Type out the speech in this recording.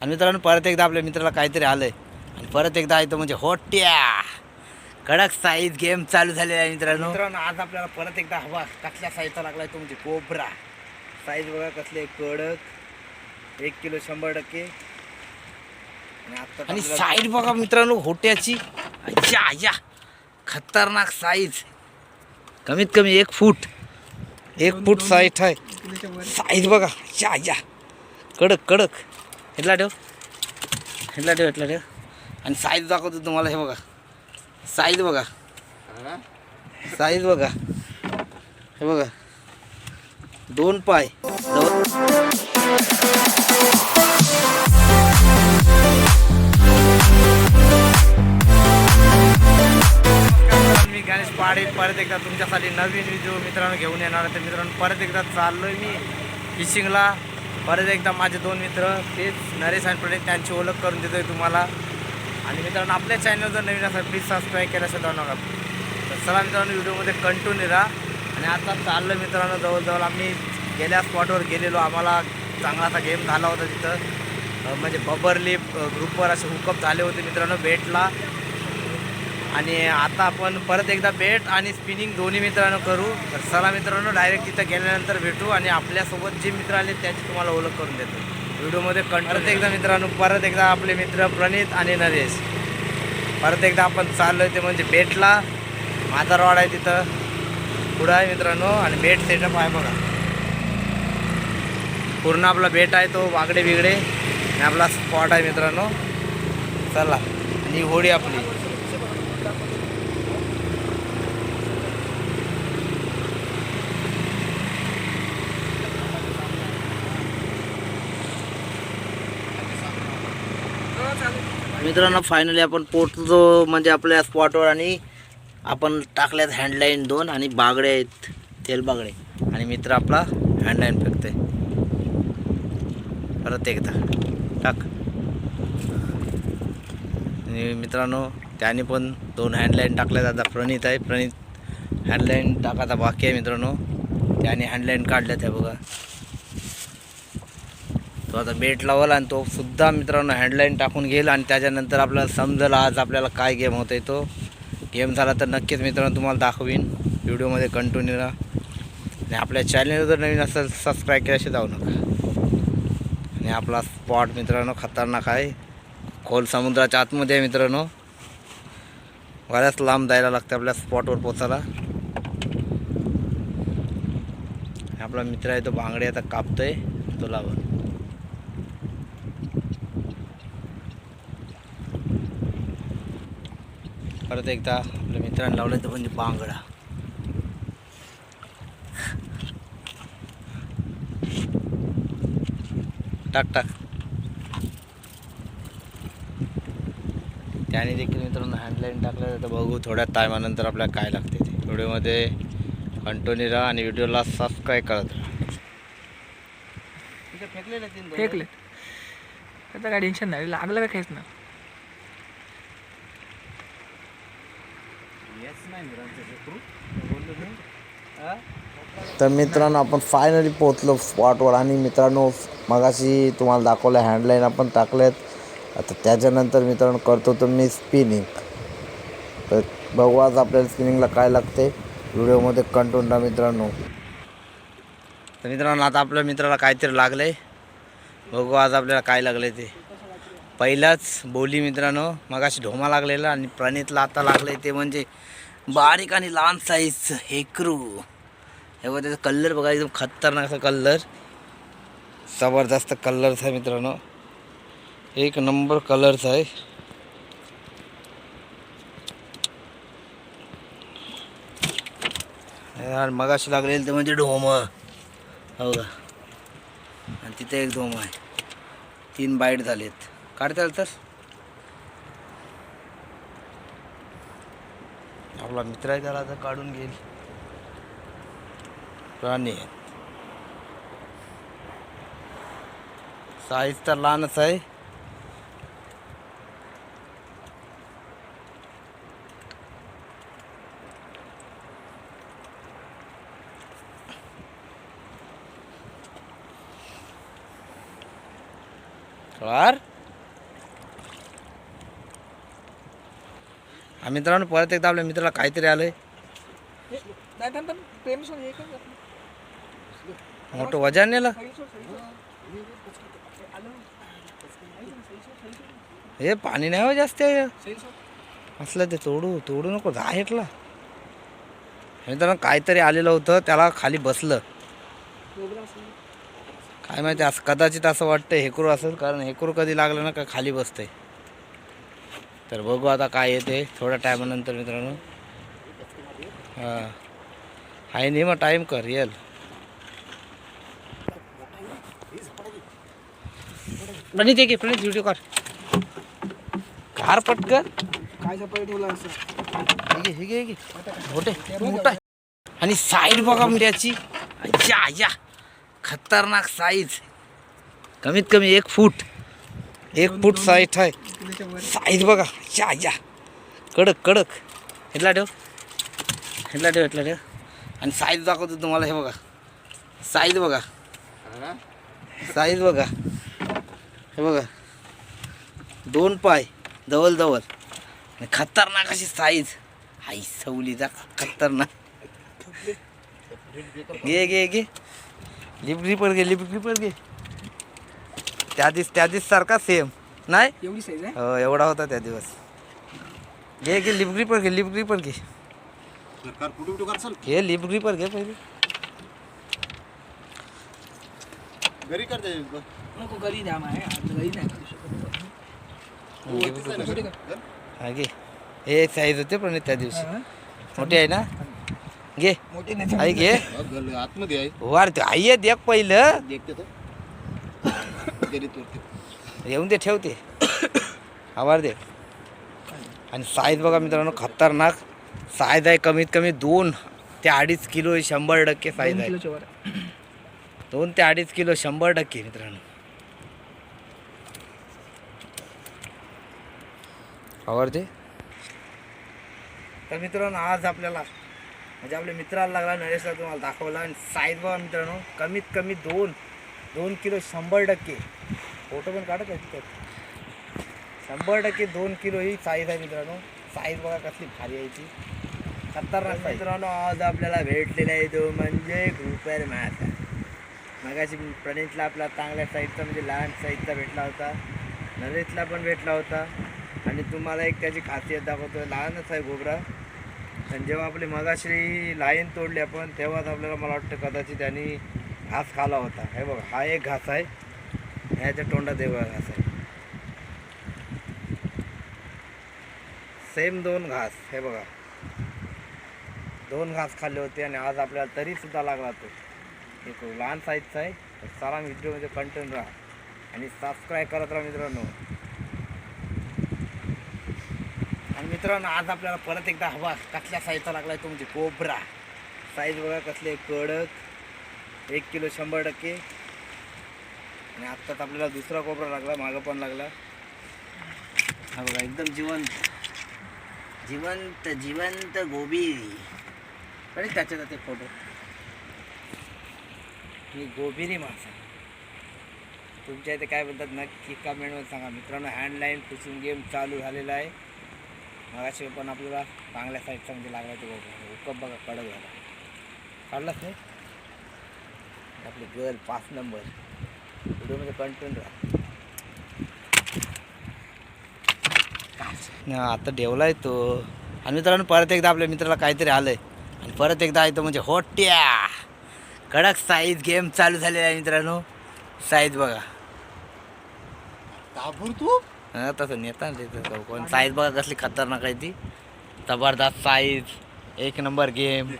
आणि मित्रांनो परत एकदा आपल्या मित्राला काहीतरी आलंय. आणि परत एकदा आहे तो म्हणजे होट्या. कडक साईज गेम चालू झालेला आहे मित्रांनो. मित्रांनो आज आपल्याला परत एकदा हवा. कसल्या साईजचा लागलाय तो म्हणजे कोबरा. साईज बघा कसले कडक. एक किलो शंभर टक्के. आणि साईज बघा मित्रांनो होट्याची. अय्या अय्या खतरनाक साईज कमीत कमी एक फूट. एक फूट साईज आहे. साईज बघा. या या. कडक कडक. इथला ठेव. इथला ठेव इथला ठेव. आणि साईज दाखवतो तुम्हाला हे बघा. साईज बघा. साईज बघा. हे बघा. दोन पाय. मी गणेश परत एकदा तुमच्यासाठी नवीन व्हिडिओ मित्रांनो घेऊन येणार आहे. तर मित्रांनो परत एकदा चाललोय मी फिशिंगला परत एकदा माझे दोन मित्र तेच नरेश आणि प्रणित त्यांची ओळख करून देतोय तुम्हाला. आणि मित्रांनो आपल्या चॅनल जर नवीन असेल प्लीज सबस्क्राईब केलं जाऊ नका. तर चला मित्रांनो व्हिडिओमध्ये कंटिन्यू राहा. आणि आता चाललं मित्रांनो जवळजवळ आम्ही गेल्या स्पॉटवर गेलेलो. आम्हाला चांगला असा गेम झाला होता तिथं. म्हणजे बबरली ग्रुपवर असे हुकअप झाले होते मित्रांनो बेटला आणि आता आपण परत एकदा बेट आणि स्पिनिंग दोन्ही मित्रांनो करू. तर चला मित्रांनो डायरेक्ट तिथं गेल्यानंतर भेटू आणि आपल्यासोबत जे मित्र आले त्याची तुम्हाला ओळख करून देतो. व्हिडिओमध्ये कं एकदा मित्रांनो परत एकदा आपले मित्र प्रणित आणि नरेश. परत एकदा आपण चाललो आहे ते म्हणजे बेटला. माधारवाड आहे तिथं. पुढं आहे मित्रांनो आणि बेट सेटअप आहे बघा. पूर्ण आपला बेट आहे तो वागडे बिगडे आणि आपला स्पॉट आहे मित्रांनो. चला आणि होडी आपली. मित्रांनो फायनली आपण पोचलो म्हणजे आपल्या स्पॉटवर आणि आपण टाकल्यात हँडलाईन दोन आणि बागडे आहेत तेल बागडे. आणि मित्र आपला हँडलाईन फेकतोय. परत एकदा. टाक. आणि मित्रांनो त्याने पण दोन हँडलाईन टाकल्यात. आता प्रणित आहे. प्रणित हँडलाईन टाकायचा बाकी आहे मित्रांनो. त्याने हँडलाईन काढल्यात आहे बघा. तो आता बेट लावला आणि तो सुद्धा मित्रांनो हँडलाईन टाकून घेईल आणि त्याच्यानंतर आपल्याला समजेल आज आपल्याला काय गेम होतं आहे तो. गेम झाला तर नक्कीच मित्रांनो तुम्हाला दाखवीन. व्हिडिओमध्ये कंटिन्यू राहा. आणि आपल्या चॅनल जर नवीन असेल सबस्क्राईब केल्याशी जाऊ नका. आणि आपला स्पॉट मित्रांनो खतरनाक आहे. खोल समुद्राच्या आतमध्ये आहे मित्रांनो. बऱ्याच लांब जायला लागतं आपल्या स्पॉटवर पोचायला. आपला मित्र आहे तो बांगडे आता कापतोय तो परत एकदा आपल्या मित्रांनी लावलं तर म्हणजे बांगडा. टाक टाक. त्याने देखील मित्रांनो हँडलाईन टाकलं तर बघू थोड्या टायमानंतर आपल्याला काय लागते ते. व्हिडिओमध्ये कंटिन्यू राहा आणि व्हिडिओला सबस्क्राईब करत राहा. फेकलेलं तीन फेकले. त्याचं काय टेन्शन नाही. लागलं काय काहीच ना तर मित्रांनो आपण फायनली पोहोचलो स्पॉटवर आणि मित्रांनो मगाशी तुम्हाला दाखवलं हँडलाईन आपण टाकल्यात आता त्याच्यानंतर मित्रांनो करतो तर मी स्पिनिंग तर बघू आज आपल्याला स्पिनिंगला काय लागते. व्हिडिओमध्ये कंटून राहा मित्रांनो. तर मित्रांनो आता आपल्या मित्राला काहीतरी लागलं आहे बघू आज आपल्याला काय लागलं ते. पहिलाच बोली मित्रांनो मगाशी ढोमा लागलेला आणि प्रणितला आता लागलं ते म्हणजे बारीक आणि लहान साईज हेकरू. हे बघा त्याचा कलर बघा एकदम खतरनाक असा कलर जबरदस्त कलरचा मित्रांनो. एक नंबर कलरचा आहे. यार मगाशी लागलेलं ते म्हणजे ढोम. हो का? आणि तिथे एक ढोम आहे. तीन बाईट झालेत. काढता तर? आपला मित्र आहे त्याला आता काढून घेईल. प्राणी आहेत साईज तर लहानच आहे कळार हा मित्रांनो परत एकदा आपल्या मित्राला काहीतरी आलंय. नाही थांब थांब प्रेम सोड हे कर मोठं वजन नेलं. हे पाणी नाही हो जास्त. आहे. असलं ते तोडू तोडू नको जा हेटला मित्रांनो काहीतरी आलेलं होतं त्याला खाली बसलं. काय माहिती असं कदाचित असं वाटतं हेकरू असेल कारण हेकरू कधी लागलं ना का खाली बसतंय. तर बघू आता काय येते. थोड्या टायमानंतर मित्रांनो. हां. आहे नाही मग टाईम कर येल. प्रणित ये की प्रणित व्हिडिओ कर कार पटकन. काय सपाई ठेवला असं? हे घे, हे घे, हे घे. मोठे मोठा. आहे. आणि साईड बघा मिऱ्याची. या या खतरनाक साईज कमीत कमी एक फूट. एक फूट साईज आहे. साईज बघा. या या. कडक कडक. इथला ठेव. इथला ठेव इथला ठेव. आणि साईज दाखवतो तुम्हाला हे बघा. साईज बघा. साईज बघा. हे बघा. दोन पाय जवळ जवळ आणि खतरनाक अशी साईज. हाई सवलीचा खतरनाक. घे घे घे. लिप ग्रिपर घे लिप ग्रिपर घे. त्या दिवस त्या सारखा सेम नाही? एवढी साईज आहे? हो एवढा होता त्या दिवस. घे घे लिप ग्रिपर घे लिप ग्रिपर घे. सरकार कुठे कुठे करसाल घे लिप ग्रिपर घे पहिले. घरी करते नको घरी द्या माय आता घरी नाही करू शकत. हा घे हे साईज होते पण त्या दिवशी. मोठी आहे ना? घे. मोठे नाही. आई घे. आतमध्ये आहे. वार आई आहे देख पहिलं. देखते तोडते येऊन दे ठेवते आवार दे. आणि साईज बघा मित्रांनो खतरनाक. साईज आहे कमीत कमी दोन ते अडीच किलो शंभर टक्के साईज आहे. दोन ते अडीच किलो शंभर टक्के मित्रांनो. आवडते तर मित्रांनो आज आपल्याला म्हणजे आपल्या मित्राला लागला नरेशला तुम्हाला दाखवला. आणि साईज बघा मित्रांनो कमीत कमी दोन दोन किलो शंभर टक्के. फोटो पण काढत आहेत शंभर टक्के दोन किलो ही साईज आहे मित्रांनो. साईज बघा कसली भारी आहे ती. खतरनाक मित्रांनो आज आपल्याला भेटलेला आहे तो म्हणजे ग्रुपर मॅथ मगाशी प्रणितला आपला चांगल्या साईजचा म्हणजे लहान साईजचा भेटला होता. नरेशला पण भेटला होता. आणि तुम्हाला एक त्याची खासियत दाखवतो. लहानच आहे घोबरा आणि जेव्हा आपली मगाशी लाईन तोडली आपण तेव्हाच आपल्याला मला वाटतं कदाचित त्यांनी घास खाला होता. हे बघा हा एक घास आहे. ह्याच्या तोंडात एक घास आहे. सेम दोन घास हे बघा. दोन घास खाल्ले होते आणि आज आपल्याला तरीसुद्धा लागला तो. एक लहान साईजचा आहे. तर सारा व्हिडिओमध्ये कंटेंट राहा. आणि सबस्क्राईब करत राहा मित्रांनो. आणि मित्रांनो आज आपल्याला परत एकदा हवा कसल्या साईजचा लागला आहे तो म्हणजे कोबरा. साईज बघा कसले कडक. एक किलो शंभर टक्के. आणि आत्ताच आपल्याला दुसरा कोपरा लागला मागं पण लागला. हा बघा एकदम जिवंत. जिवंत जिवंत गोबी. आणि त्याच्यात ते फोटो ही गोबिरी मासा तुमच्या इथे काय बोलतात नक्की कमेंटवर सांगा. मित्रांनो हँडलाईन फिशिंग गेम चालू झालेला आहे. मगाशी पण आपल्याला चांगल्या साईडचा म्हणजे लागला तो हुकअप बघा कडक झाला. काढलाच नाही? आपली गर्ल पाच नंबर व्हिडिओमध्ये कंटेंट राहा. आता ठेवला आहे तो. आणि मित्रांनो परत एकदा आपल्या मित्राला काहीतरी आलंय. आणि परत एकदा आहे तो म्हणजे होट्या. कडक साईज गेम चालू झालेला आहे मित्रांनो. साईज बघा. कापूर तू हा, तसं नेता कोण साईज बघा कसली खतरनाक आहे ती. जबरदस्त साईज एक नंबर गेम